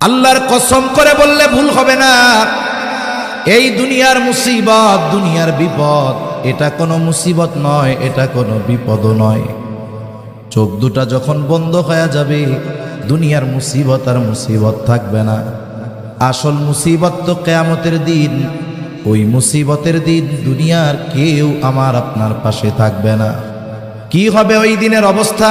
আল্লাহর কসম করে বললে ভুল হবে না। এই দুনিয়ার মুসিবত, দুনিয়ার বিপদ, এটা কোনো মুসিবত নয়, এটা কোনো বিপদ নয়। চোখ দুটা যখন বন্ধ হয়ে যাবে, দুনিয়ার মুসিবত আর মুসিবত থাকবে না। আসল মুসিবত তো কেয়ামতের দিন, ওই মুসিবতের দিন দুনিয়ার কেউ আমার আপনার পাশে থাকবে না। কি হবে ওই দিনের অবস্থা?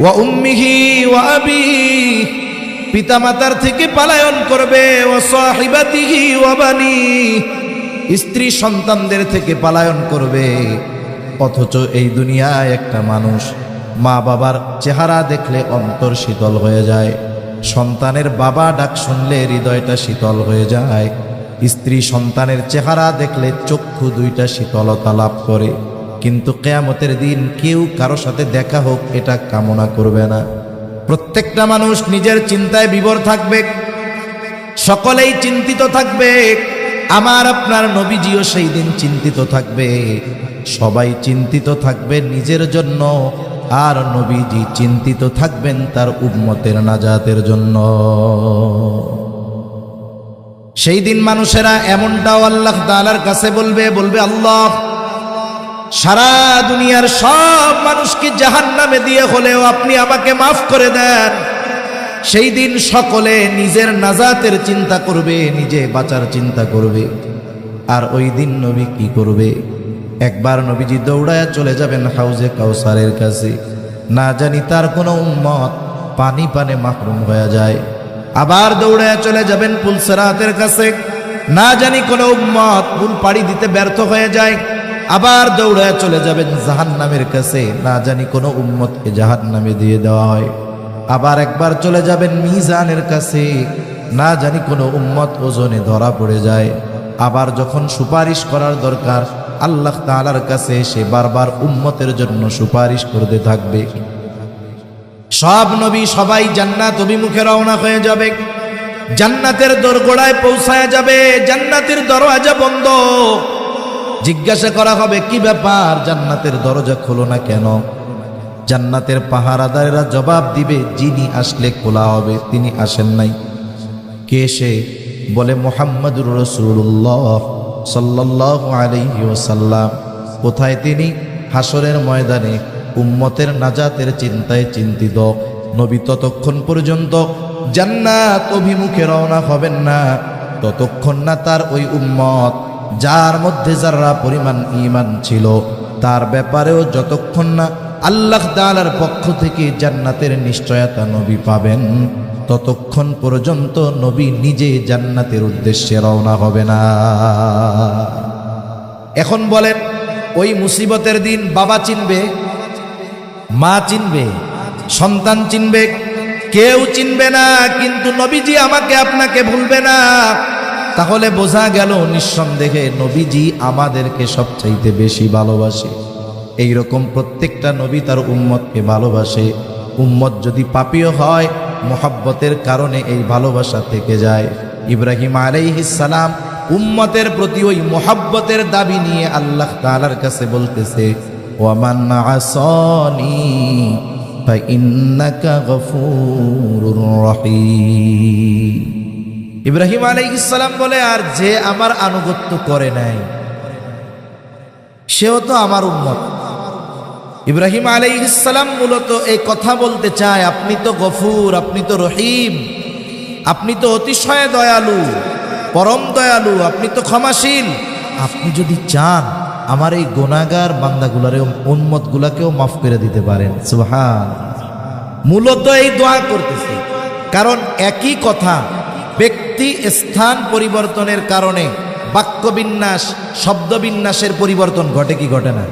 ওয়া উম্মিহি ওয়া পিতামাতার থেকে পালায়ন করবে, ওয়া সাহিবাতিহি ওয়া বানি, স্ত্রী সন্তানদের থেকে পালায়ন করবে। অথচ এই দুনিয়ায় একটা মানুষ মা বাবার চেহারা দেখলে অন্তর শীতল হয়ে যায়। সন্তানের বাবা ডাক শুনলে হৃদয়টা শীতল হয়ে যায়। স্ত্রী সন্তানের চেহারা দেখলে চক্ষু দুইটা শীতলতা লাভ করে। কিন্তু কেয়ামতের দিন কেউ কারও সাথে দেখা হোক, এটা কামনা করবে না। প্রত্যেকটা মানুষ নিজের চিন্তায় বিবর থাকবে, সকলেই চিন্তিত থাকবে, আমার আপনার নবীজিও সেই দিন চিন্তিত থাকবে। সবাই চিন্তিত থাকবে নিজের জন্য, আর নবীজি চিন্তিত থাকবেন তার উম্মতের নাজাতের জন্য। সেই দিন মানুষেরা এমনটাও আল্লাহ তাআলার কাছে বলবে বলবে আল্লাহ সারা দুনিয়ার সব মানুষকে জাহান নামে দিয়ে হলেও আপনি আমাকে মাফ করে দেন। সেই দিন সকলে নিজের নাজাতের চিন্তা করবে, নিজে বাঁচার চিন্তা করবে। আর ওই দিন নবী কি করবে? একবার নবীজি দৌড়ায় চলে যাবেন হাউজে কাউসারের কাছে। না জানি তার কোনো উম্মত পানি পানে মাহরুম হয়ে যায়। আবার দৌড়ায় চলে যাবেন পুলসেরাতের কাছে। না জানি কোনো উম্মত পুল পাড়ি দিতে ব্যর্থ হয়ে যায়। আবার দৌড়ায় চলে যাবেন জাহান নামের কাছে। না জানি কোনো উম্মতকে জাহান নামে দিয়ে দেওয়া হয়। আবার একবার চলে যাবেন মিজানের কাছে। না জানি কোনো উম্মত ওজনে ধরা পড়ে যায়। আবার যখন সুপারিশ করার দরকার, আল্লাহ তাআলার কাছে সে বারবার উম্মতের জন্য সুপারিশ করতে থাকবে। সব নবী সবাই জান্নাত অভিমুখে রওনা হয়ে যাবে। জান্নাতের দোরগোড়ায় পৌঁছায় যাবে। জান্নাতের দরওয়াজা বন্ধ। জিজ্ঞাসা করা হবে, কি ব্যাপার? জান্নাতের দরজা খোলো না কেন? জান্নাতের পাহারাদারেরা জবাব দিবে, যিনি আসলে খোলা হবে, তিনি আসেন নাই। কে সে? বলে, মোহাম্মদুর রসুল্লাহ সাল্লাহ আলাইহি ওসাল্লাম কোথায় তিনি? হাসরের ময়দানে। উম্মতের নাজাতের চিন্তায় চিন্তিত। নবী ততক্ষণ পর্যন্ত জান্নাত অভিমুখে রওনা হবেন না। ততক্ষণ না তার ওই উম্মত যার মধ্যে যারা পরিমাণ ইমান ছিল, তার ব্যাপারেও যতক্ষণ না আল্লাহ তাআলার পক্ষ থেকে জান্নাতের নিশ্চয়তা নবী পাবেন, ততক্ষণ পর্যন্ত নবী নিজে জান্নাতের উদ্দেশ্যে রওনা হবে না। এখন বলেন, ওই মুসিবতের দিন বাবা চিনবে, মা চিনবে, সন্তান চিনবে, কেউ চিনবে না, কিন্তু নবীজি আমাকে আপনাকে ভুলবে না। তাহলে বোঝা গেল নিঃসন্দেহে নবীজি আমাদেরকে সবচাইতে বেশি ভালোবাসে। এই রকম প্রত্যেকটা নবী তার উম্মতকে ভালোবাসে। উম্মত যদি পাপীয় হয়, মোহাব্বতের কারণে এই ভালোবাসা থেকে যায়। ইব্রাহিম আলাইহিসালাম উম্মতের প্রতি ওই মোহাব্বতের দাবি নিয়ে আল্লাহ তাআলার কাছে বলতেছে, ওয়ামান আসনি ফাইন্নাকা গফুরুর রহিম। ইব্রাহিম আলাইহিসসালাম বলে, আর যে আমার আনুগত্য করে নাই, সেও তো আমার উন্মত ইব্রাহিম আলাইহিসসালাম মূলত এই কথা বলতে চায়, আপনি তো গফুর, আপনি তো রহিম, আপনি তো অতিশয় দয়ালু, পরম দয়ালু, আপনি তো ক্ষমাশীল। আপনি যদি চান, আমার এই গোনাগার বান্দাগুলারে উন্মতগুলাকেও মাফ করে দিতে পারেন। মূলত এই দোয়া করতেছে। কারণ একই কথা ব্যক্তি স্থান পরিবর্তনের কারণে বাক্যবিন্যাস, শব্দবিন্যাসের পরিবর্তন ঘটে কি ঘটে না?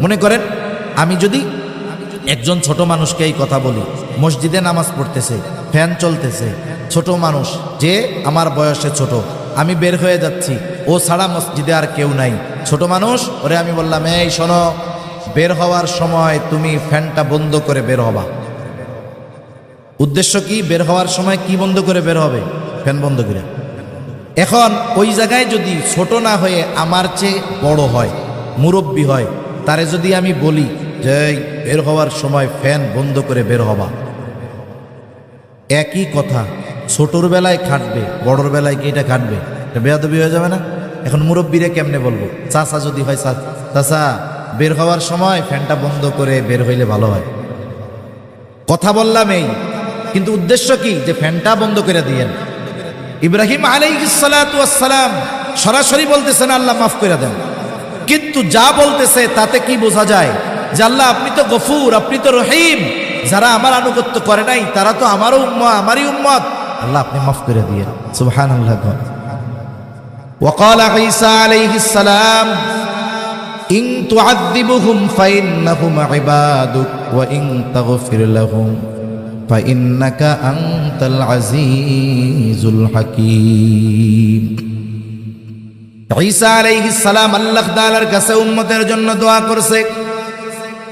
মনে করেন, আমি যদি একজন ছোট মানুষকে এই কথা বলি, মসজিদে নামাজ পড়তেছে, ফ্যান চলতেছে, ছোট মানুষ, যে আমার বয়সে ছোট, আমি বের হয়ে যাচ্ছি, ও ছাড়া মসজিদে আর কেউ নাই। ছোট মানুষ, ওরে আমি বললাম, এই শোনো, বের হওয়ার সময় তুমি ফ্যানটা বন্ধ করে বের হবা। উদ্দেশ্য কি? বের হওয়ার সময় কি বন্ধ করে বের হবে? ফ্যান বন্ধ করে। এখন ওই জায়গায় যদি ছোট না হয়ে আমার চেয়ে বড় হয়, মুরব্বী হয়, তারে যদি আমি বলি যে বের হওয়ার সময় ফ্যান বন্ধ করে বের হবা। একই কথা, ছোটর বেলায় খাটবে, বড়র বেলায় কি এটা খাটবে? বেয়াদবি হয়ে যাবে না? এখন মুরব্বীরে কেমনে বলব? চাচা যদি হয় চা- চাচা, বের হওয়ার সময় ফ্যানটা বন্ধ করে বের হইলে ভালো হয়। কথা বললাম এই। কিন্তু উদ্দেশ্য কি যে ফ্যানটা বন্ধ করে দিয়েন ইব্রাহিম আলাইসালাম সরাসরি বলতেছেন আল্লাহ মাফ করে দেন কিন্তু যা বলতেছে তাতে কি বোঝা যায় যে আল্লাহ আপনি তো গফুর আপনি তো রহিম যারা আমার আনুগত্য করে নাই তারা তো আমারও উম্মা আমারই উম্মত আল্লাহ আপনি মাফ করে দিয়ে সুবহান আল্লাহ وقال عيسى عليه السلام إن تعذبهم فإنهم عبادك وإن تغفر لهم فإنك أنت العزيز الحكيم ঈসা আলাইহিস সালাম আল্লাহ তাআলার কাছে উম্মতের জন্য দোয়া করছে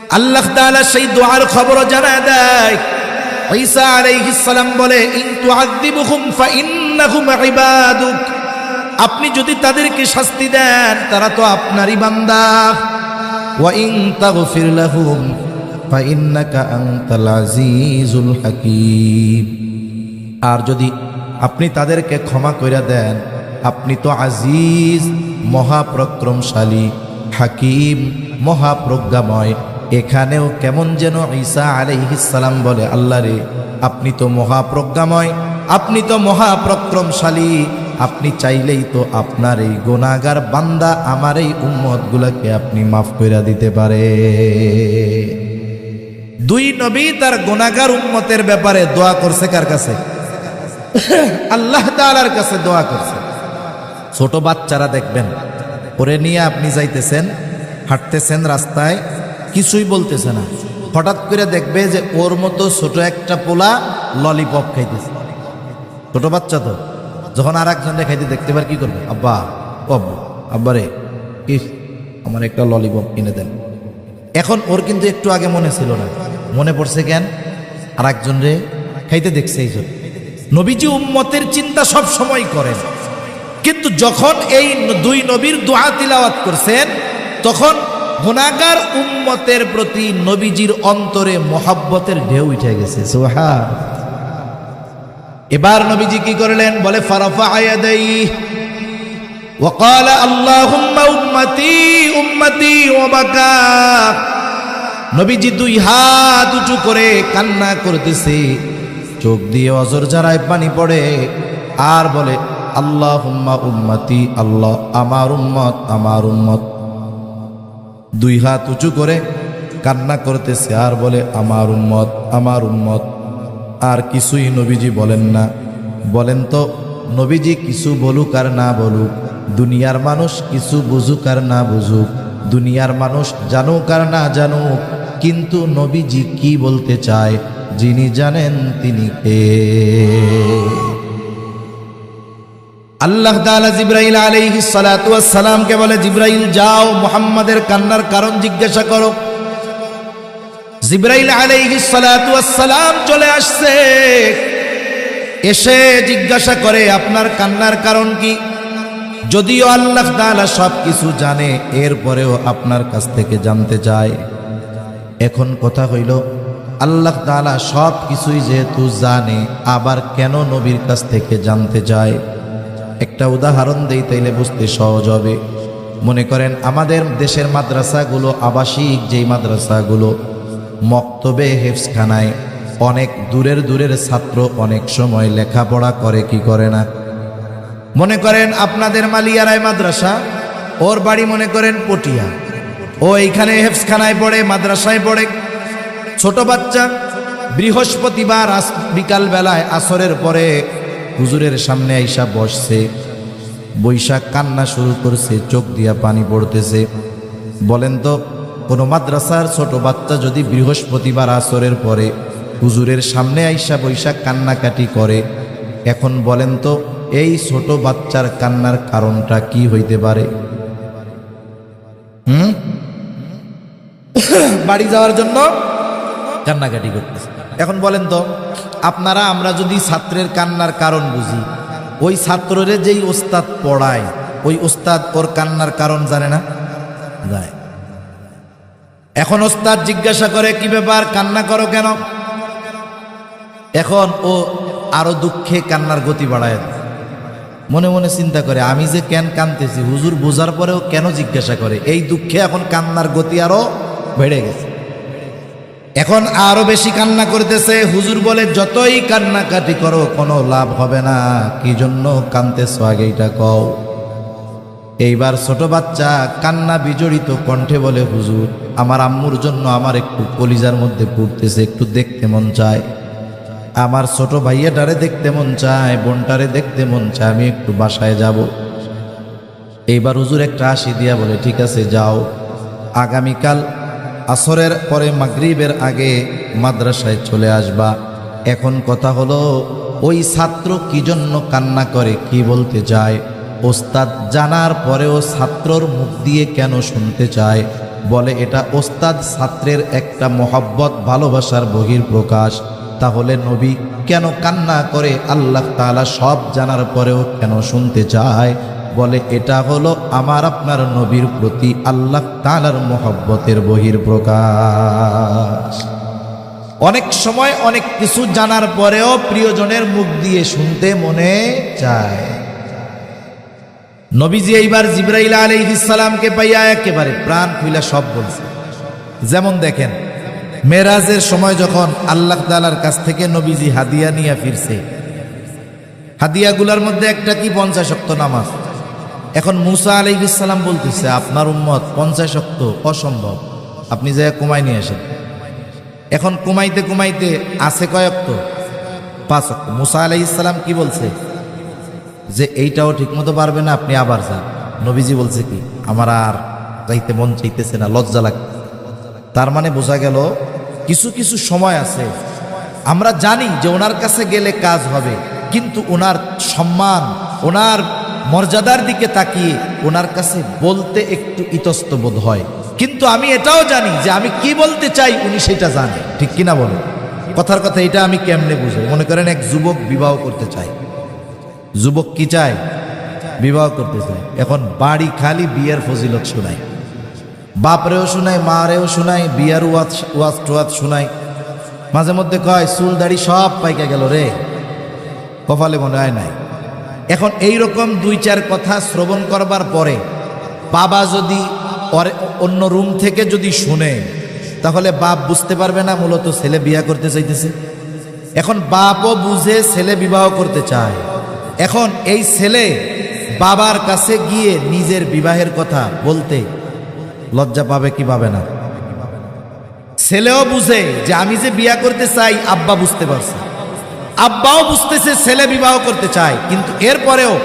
আল্লাহ তাআলা সেই দোয়ার খবর জানায় দেয় ঈসা আলাইহিস সালাম বলে ইন তুআযিবুহুম ফাইন্নাহুম ইবাদুক আপনি যদি তাদেরকে শাস্তি দেন তারা তো আপনারই বান্দা ওয়া ইন তাগফির লাহুম আর যদি আপনি তাদেরকে ক্ষমা করে দেন, আপনি তো আজিজ, মহাপ্রক্রমশালী, হাকিম, মহাপ্রজ্ঞাময়। এখানেও কেমন যেন ঈসা আলাইহিসালাম বলে, আল্লাহ রে, আপনি তো মহাপ্রজ্ঞাময়, আপনি তো মহাপ্রক্রমশালী, আপনি চাইলেই তো আপনার এই গোনাগার বান্দা আমার এই উম্মতগুলোকে আপনি মাফ করে দিতে পারে। দুই নবী তার গোনাগার উম্মতের ব্যাপারে দোয়া করছে কার কাছে? আল্লাহ তাআলার কাছে দোয়া করছে। ছোট বাচ্চারা দেখবেন, ওরে নিয়ে আপনি যাইতেছেন, হাঁটতেছেন রাস্তায়, কিছুই বলতেছে না। হঠাৎ করে দেখবে যে ওর মতো ছোট একটা পোলা ললিপপ খাইতেছে। ছোট বাচ্চা তো, যখন আর একজনে খাইতে দেখতে পার কি করবে? আব্বা আব্বু, আব্বা রে, ইস, আমার একটা ললিপপ কিনে দেন। এখন ওর কিন্তু একটু আগে মনে ছিল না। মনে পড়ছে কেন আর একজন রে খাইতে দেখছে এই জন্য নবীজি উম্মতের চিন্তা সব সময় করেন কিন্তু যখন এই ন- দুই নবীর দোয়া তিলাওয়াত করছেন তখন গুনাগার উম্মতের প্রতি নবীজির অন্তরে মোহাব্বতের ঢেউ উঠে গেছে সুবহান এবার নবীজি কি করলেন বলে ফারাফা আয়াদাই وقال اللهم উম্মতি উম্মতি ওবাকা নবীজি দুই হাত উঁচু করে কান্না করতেছে। চোখ দিয়ে অজর জারায় পানি পড়ে আর বলে আল্লাহ হুম্মা উম্মতি, আল্লাহ আমার উম্মত আমার উম্মত। দুই হাত উঁচু করে কান্না করতেছে আর বলে, আমার উম্মত আমার উম্মত। আর কিছুই নবীজি বলেন না। বলেন তো, নবীজি কিছু বলুক আর না বলুক, দুনিয়ার মানুষ কিছু বুঝুক আর না বুঝুক। দুনিয়ার মানুষ জানুক আর না জানুক, কিন্তু নবীজি কি বলতে চায়, যিনি জানেন তিনি কে। আল্লাহ তাআলা জিব্রাইল আলাইহিস সালাতু ওয়াস সালামকে বলে, জিব্রাইল, যাও, মুহাম্মাদের কান্নার কারণ জিজ্ঞাসা করো। জিব্রাইল আলাইহিস সালাতু ওয়াস সালাম চলে আসছে। এসে জিজ্ঞাসা করে, আপনার কান্নার কারণ কি? যদিও আল্লাহ তাআলা সব কিছু জানে, এরপরেও আপনার কাছ থেকে জানতে চায়। এখন কথা হইল, আল্লাহ তাআলা সব কিছুই যেহেতু জানে, আবার কেন নবীর কাছ থেকে জানতে চায়? একটা উদাহরণ দেই তাইলে বুঝতে সহজ হবে। মনে করেন, আমাদের দেশের মাদ্রাসাগুলো আবাসিক, যেই মাদ্রাসাগুলো মক্তবে হেফসখানায় অনেক দূরের দূরের ছাত্র অনেক সময় লেখাপড়া করে, কি করে না? মনে করেন আপনাদের মালিয়ারায় মাদ্রাসা, ওর বাড়ি মনে করেন পটিয়া। ও এইখানে হেফসখানায় পড়ে, মাদ্রাসায় পড়ে। ছোট বাচ্চা, বৃহস্পতিবার বিকাল বেলায় আসরের পরে হুজুরের সামনে আইসা বসছে। বৈশাখ কান্না শুরু করছে, চোখ দিয়া পানি পড়তেছে। বলেন তো, কোনো মাদ্রাসার ছোট বাচ্চা যদি বৃহস্পতিবার আসরের পরে হুজুরের সামনে আইসা বৈশাখ কান্নাকাটি করে, এখন বলেন তো এই ছোট বাচ্চার কান্নার কারণটা কি হইতে পারে? হুম? বাড়ি যাওয়ার জন্য কান্নাকাটি করতেছে। এখন বলেন তো, আপনারা, আমরা যদি ছাত্রের কান্নার কারণ বুঝি, ওই ছাত্ররে যেই ওস্তাদ পড়ায়, ওই ওস্তাদ ওর কান্নার কারণ জানে না? যায় এখন ওস্তাদ জিজ্ঞাসা করে, কি ব্যাপার, কান্না করো কেন? এখন ও আরও দুঃখে কান্নার গতি বাড়ায়। মনে মনে চিন্তা করে, আমি যে কেন কানতেছি হুজুর বোঝার পরেও কেন জিজ্ঞাসা করে? এই দুঃখে এখন কান্নার গতি আরও বেড়ে গেছে। এখন আরও বেশি কান্না করতেছে, হুজুর বলে, যতই কান্নাকাটি করো, কোনো লাভ হবে না। কি জন্য কানতেছো আগে এটা কও? এইবার ছোট বাচ্চা কান্না বিজড়িত কণ্ঠে বলে, হুজুর, আমার আম্মুর জন্য আমার একটু কলিজার মধ্যে পড়তেছে, একটু দেখতে মন চায়। আমার ছোট ভাইয়াটারে দেখতে মন চায়, বোনটারে দেখতে মন চায়, আমি একটু বাসায় যাব। এইবার হুজুর একটা হাসি দিয়া বলে, ঠিক আছে, যাও। আগামীকাল আসরের পরে মাগরিবের আগে মাদ্রাসায় চলে আসবা। এখন কথা হলো, ওই ছাত্র কি জন্য কান্না করে, কি বলতে চায়? ওস্তাদ জানার পরেও ছাত্রর মুখ দিয়ে কেন শুনতে চায়? বলে, এটা ওস্তাদ ছাত্রের একটা মহব্বত, ভালোবাসার বহির প্রকাশ তাহলে নবী কেন কান্না করে? আল্লাহ তাআলা সব জানার পরেও কেন শুনতে চায়? বলে, এটা হলো আমার, আপনার নবীর প্রতি আল্লাহ তালার মহব্বতের বহির প্রকাশ অনেক সময় অনেক কিছু জানার পরেও প্রিয়জনের মুখ দিয়ে শুনতে মনে চায়। নবীজি এইবার জিব্রাইল আলাইহিসসালামকে পাইয়া একেবারে প্রাণ খুইলা সব বলছে। যেমন দেখেন মেরাজের সময় যখন আল্লাহ তালার কাছ থেকে নবীজি হাদিয়া নিয়ে ফিরছে, হাদিয়াগুলার মধ্যে একটা কি পঞ্চাশ অক্ত নামাজ? এখন মুসা আলাইহিসসালাম বলতেছে, আপনার উম্মত পঞ্চাশ অক্ত অসম্ভব। আপনি যে কমাই নিয়ে আসেন। এখন কমাইতে কমাইতে আছে কয়ক্ত পাঁচ অক্ত মুসা আলাইহিসসালাম কি বলছে? যে এইটাও ঠিকমতো পারবে না, আপনি আবার যান। নবীজি বলছে কি, আমার আর যাইতে মন চাইতেছে না, লজ্জা লাগছে। তার মানে বোঝা গেল কিছু কিছু সময় আছে। আমরা জানি যে ওনার কাছে গেলে কাজ হবে, কিন্তু ওনার সম্মান, ওনার মর্যাদার দিকে তাকিয়ে ওনার কাছে বলতে একটু ইতস্ত বোধ হয়। কিন্তু আমি এটাও জানি যে আমি কি বলতে চাই উনি সেটা জানে। ঠিক কিনা বলেন? কথার কথা এটা আমি কেমনে বুঝি মনে করেন এক যুবক বিবাহ করতে চায়। যুবক কি চায়? বিবাহ করতে চায়। এখন বাড়ি খালি বিয়ের ফজিলত শোনায়। বাপরেও শোনায় মারেও শোনায় বিয়ার ওয়াজ ওয়াজ টোয়াজ শোনায় মাঝে মধ্যে কয়, চুল দাড়ি সব পাইকে গেল রে। কপালে মনে হয় নাই। এখন এই রকম দুই চার কথা শ্রবণ করবার পরে বাবা যদি অন্য রুম থেকে যদি শুনে, তাহলে বাপ বুঝতে পারবে না মূলত ছেলে বিয়া করতে চাইতেছে। এখন বাপও বুঝে ছেলে বিবাহ করতে চায়। এখন এই ছেলে বাবার কাছে গিয়ে নিজের বিবাহের কথা বলতে লজ্জা পাবে কি পাবে না? ছেলেও বুঝে যে আমি যে বিয়া করতে চাই, আব্বা বুঝতে পারছে। আব্বাও বুঝতেছে, ছেলে বিবাহ করতে চায়। কিন্তু এরপরেও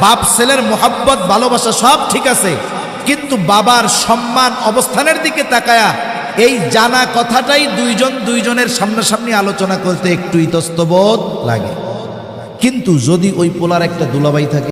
বাপ ছেলের মোহাব্বত, ভালোবাসা সব ঠিক আছে। কিন্তু বাবার সম্মান অবস্থানের দিকে তাকায়া এই জানা কথাটাই দুইজন দুইজনের সামনাসামনি আলোচনা করতে একটু ইতস্তবোধ লাগে। কিন্তু যদি ওই পোলার একটা দুলাবাই থাকে